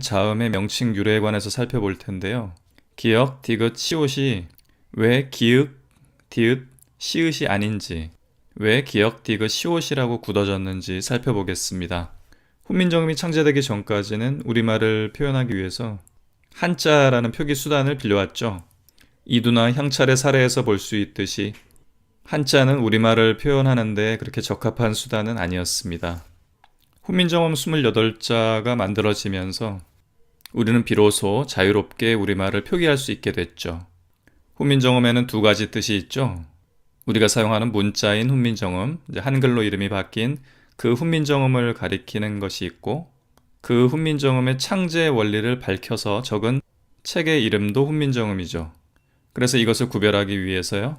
자음의 명칭 유래에 관해서 살펴볼 텐데요. 기역, 디귿, 시옷이 왜 기읍, 디귿, 시읒이 아닌지, 왜 기역, 디귿, 시옷이라고 굳어졌는지 살펴보겠습니다. 훈민정음이 창제되기 전까지는 우리말을 표현하기 위해서 한자라는 표기 수단을 빌려왔죠. 이두나 향찰의 사례에서 볼 수 있듯이 한자는 우리말을 표현하는데 그렇게 적합한 수단은 아니었습니다. 훈민정음 28자가 만들어지면서 우리는 비로소 자유롭게 우리말을 표기할 수 있게 됐죠. 훈민정음에는 두 가지 뜻이 있죠. 우리가 사용하는 문자인 훈민정음, 한글로 이름이 바뀐 그 훈민정음을 가리키는 것이 있고 그 훈민정음의 창제 원리를 밝혀서 적은 책의 이름도 훈민정음이죠. 그래서 이것을 구별하기 위해서요.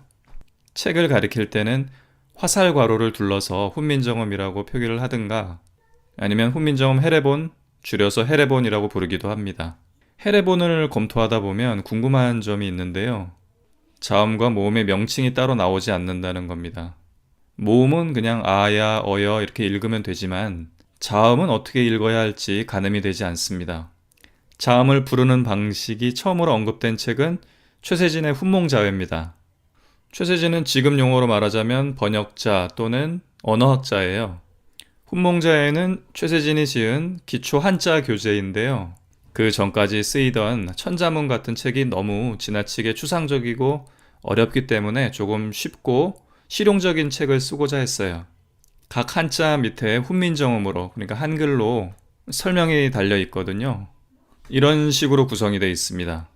책을 가리킬 때는 화살 괄호를 둘러서 훈민정음이라고 표기를 하든가 아니면 훈민정음 헤레본 줄여서 헤레본이라고 부르기도 합니다. 헤레본을 검토하다 보면 궁금한 점이 있는데요. 자음과 모음의 명칭이 따로 나오지 않는다는 겁니다. 모음은 그냥 아야, 어여 이렇게 읽으면 되지만 자음은 어떻게 읽어야 할지 가늠이 되지 않습니다. 자음을 부르는 방식이 처음으로 언급된 책은 최세진의 훈몽자회입니다. 최세진은 지금 용어로 말하자면 번역자 또는 언어학자예요. 훈몽자회는 최세진이 지은 기초 한자 교재인데요. 그 전까지 쓰이던 천자문 같은 책이 너무 지나치게 추상적이고 어렵기 때문에 조금 쉽고 실용적인 책을 쓰고자 했어요. 각 한자 밑에 훈민정음으로 그러니까 한글로 설명이 달려 있거든요. 이런 식으로 구성이 되어 있습니다.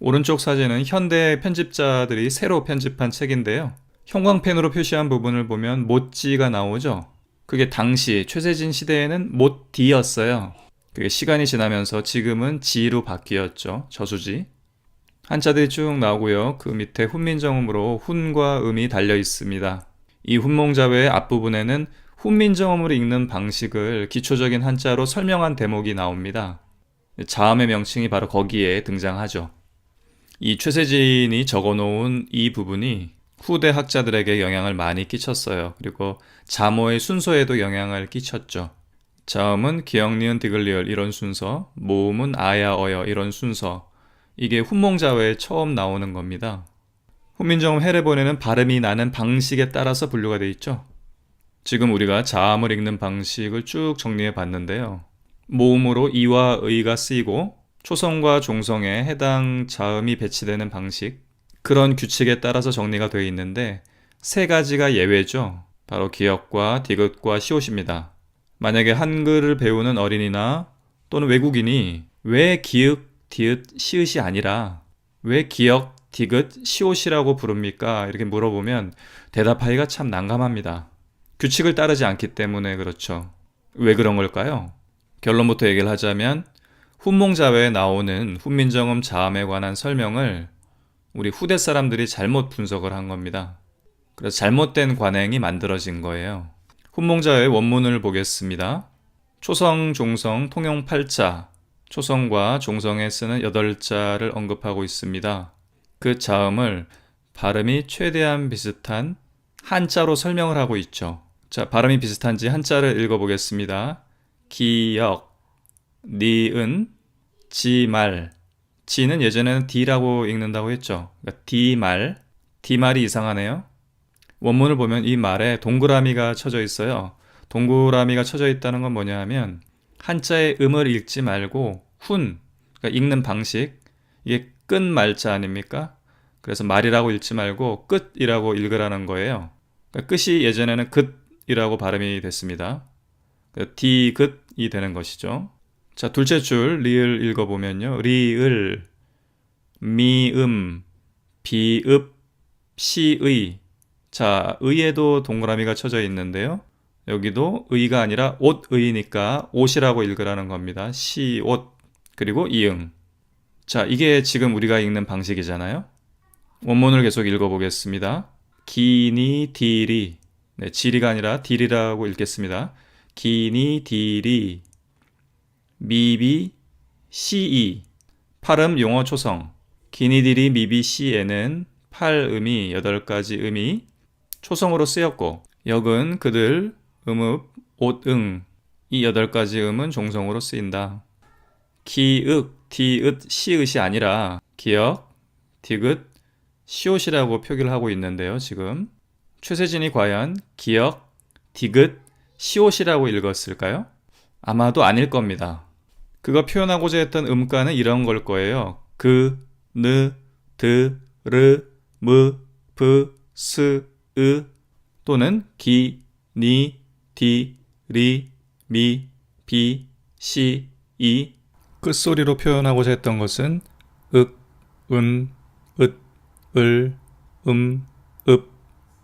오른쪽 사진은 현대 편집자들이 새로 편집한 책인데요. 형광펜으로 표시한 부분을 보면 못지가 나오죠. 그게 당시 최세진 시대에는 못디였어요. 그게 시간이 지나면서 지금은 지로 바뀌었죠. 저수지. 한자들이 쭉 나오고요. 그 밑에 훈민정음으로 훈과 음이 달려 있습니다. 이 훈몽자회의 앞부분에는 훈민정음으로 읽는 방식을 기초적인 한자로 설명한 대목이 나옵니다. 자음의 명칭이 바로 거기에 등장하죠. 이 최세진이 적어놓은 이 부분이 후대 학자들에게 영향을 많이 끼쳤어요. 그리고 자모의 순서에도 영향을 끼쳤죠. 자음은 기역, 니은, 디귿, 리을 이런 순서, 모음은 아야, 어여 이런 순서. 이게 훈몽자회에 처음 나오는 겁니다. 훈민정음 해례본에는 발음이 나는 방식에 따라서 분류가 되어 있죠. 지금 우리가 자음을 읽는 방식을 쭉 정리해 봤는데요. 모음으로 이와 의가 쓰이고 초성과 종성에 해당 자음이 배치되는 방식, 그런 규칙에 따라서 정리가 되어 있는데 세 가지가 예외죠. 바로 기역과 디귿과 시옷입니다. 만약에 한글을 배우는 어린이나 또는 외국인이 왜 기역, 디귿, 시읒이 아니라 왜 기역, 디귿, 시옷이라고 부릅니까? 이렇게 물어보면 대답하기가 참 난감합니다. 규칙을 따르지 않기 때문에 그렇죠. 왜 그런 걸까요? 결론부터 얘기를 하자면 훈몽자회에 나오는 훈민정음 자음에 관한 설명을 우리 후대 사람들이 잘못 분석을 한 겁니다. 그래서 잘못된 관행이 만들어진 거예요. 훈몽자의 원문을 보겠습니다. 초성, 종성, 통용 8자, 초성과 종성에 쓰는 8자를 언급하고 있습니다. 그 자음을 발음이 최대한 비슷한 한자로 설명을 하고 있죠. 자, 발음이 비슷한지 한자를 읽어보겠습니다. 기역, 니은, 지말. 지는 예전에는 D라고 읽는다고 했죠. 그러니까 D말. D말이 이상하네요. 원문을 보면 이 말에 동그라미가 쳐져 있어요. 동그라미가 쳐져 있다는 건 뭐냐 하면 한자의 음을 읽지 말고 훈, 그러니까 읽는 방식, 이게 끝 말자 아닙니까? 그래서 말이라고 읽지 말고 끝이라고 읽으라는 거예요. 그러니까 끝이 예전에는 끝이라고 발음이 됐습니다. 그러니까 디긋이 되는 것이죠. 자, 둘째 줄 리을 읽어보면요. 리을, 미음, 비읍, 시의. 자, 의에도 동그라미가 쳐져 있는데요. 여기도 의가 아니라 옷의니까 옷이라고 읽으라는 겁니다. 시옷. 그리고 이응. 자, 이게 지금 우리가 읽는 방식이잖아요. 원문을 계속 읽어보겠습니다. 기니 디리. 네, 지리가 아니라 디리라고 읽겠습니다. 기니 디리. 미비 시이. 팔음 용어 초성. 기니디리 미비 시에는 팔음이 여덟 가지 음이 초성으로 쓰였고 역은 그들, 음읍, 옷응 이 여덟 가지 음은 종성으로 쓰인다. 기읍, 디읍, 시읒이 아니라 기역, 디귿, 시옷이라고 표기를 하고 있는데요, 지금. 최세진이 과연 기역, 디귿, 시옷이라고 읽었을까요? 아마도 아닐 겁니다. 그거 표현하고자 했던 음가는 이런 걸 거예요. 그, 느, 드, 르, 무, 브, 스, 으 또는 기, 니, 디, 리, 미, 비, 시, 이 끝소리로 표현하고자 했던 것은 윽, 은, 읒, 을, 음, 읍,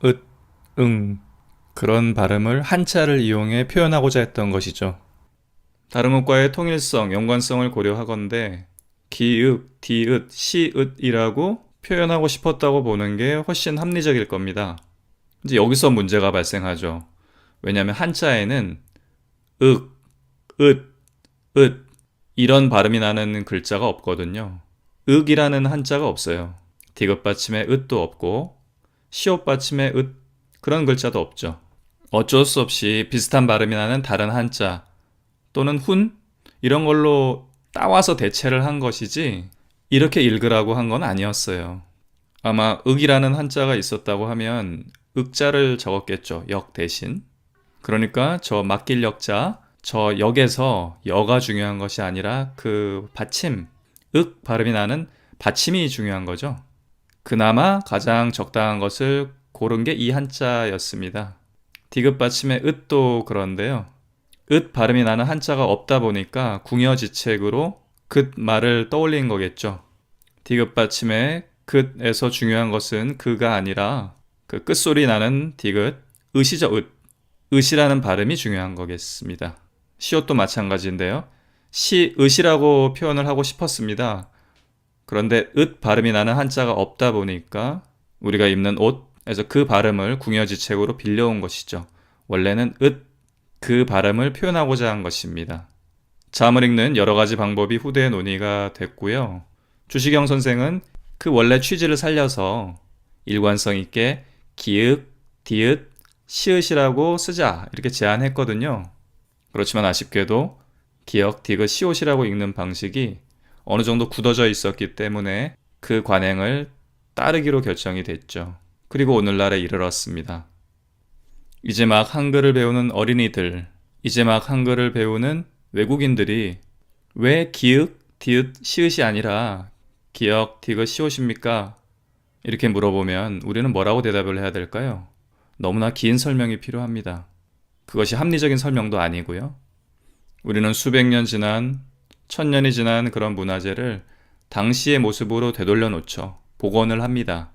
읒, 응 그런 발음을 한자를 이용해 표현하고자 했던 것이죠. 다른 것과의 통일성, 연관성을 고려하건대 기읍, 디읍, 시읍이라고 표현하고 싶었다고 보는 게 훨씬 합리적일 겁니다. 이제 여기서 문제가 발생하죠. 왜냐하면 한자에는 윽, 읒, 읒 이런 발음이 나는 글자가 없거든요. 윽이라는 한자가 없어요. 디귿 받침에 읒도 없고 시옷 받침에 읒 그런 글자도 없죠. 어쩔 수 없이 비슷한 발음이 나는 다른 한자 또는 훈 이런 걸로 따와서 대체를 한 것이지 이렇게 읽으라고 한 건 아니었어요. 아마 윽이라는 한자가 있었다고 하면 윽자를 적었겠죠. 역 대신. 그러니까 저 맡길 역자 저 역에서 여가 중요한 것이 아니라 그 받침 윽 발음이 나는 받침이 중요한 거죠. 그나마 가장 적당한 것을 고른 게 이 한자였습니다. 디귿 받침의 읒도 그런데요. 읒 발음이 나는 한자가 없다 보니까 궁여지책으로 긋 말을 떠올린 거겠죠. 디귿 받침의 긋에서 중요한 것은 그가 아니라 그 끝소리 나는 디귿, 으시죠, 읒. 으시라는 발음이 중요한 거겠습니다. 시옷도 마찬가지인데요. 시, 으시라고 표현을 하고 싶었습니다. 그런데 읒 발음이 나는 한자가 없다 보니까 우리가 입는 옷에서 그 발음을 궁여지책으로 빌려온 것이죠. 원래는 읒, 그 발음을 표현하고자 한 것입니다. 잠을 읽는 여러 가지 방법이 후대에 논의가 됐고요. 주시경 선생은 그 원래 취지를 살려서 일관성 있게 기읍, 디읒, 시읒이라고 쓰자 이렇게 제안했거든요. 그렇지만 아쉽게도 기역, 디귿, 시옷이라고 읽는 방식이 어느 정도 굳어져 있었기 때문에 그 관행을 따르기로 결정이 됐죠. 그리고 오늘날에 이르렀습니다. 이제 막 한글을 배우는 어린이들, 이제 막 한글을 배우는 외국인들이 왜 기읍, 디귿, 시읒이 아니라 기역, 디귿, 시옷입니까? 이렇게 물어보면 우리는 뭐라고 대답을 해야 될까요? 너무나 긴 설명이 필요합니다. 그것이 합리적인 설명도 아니고요. 우리는 수백 년 지난, 천 년이 지난 그런 문화재를 당시의 모습으로 되돌려 놓죠. 복원을 합니다.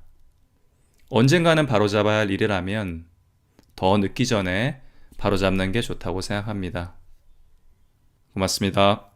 언젠가는 바로잡아야 할 일이라면 더 늦기 전에 바로 잡는 게 좋다고 생각합니다. 고맙습니다.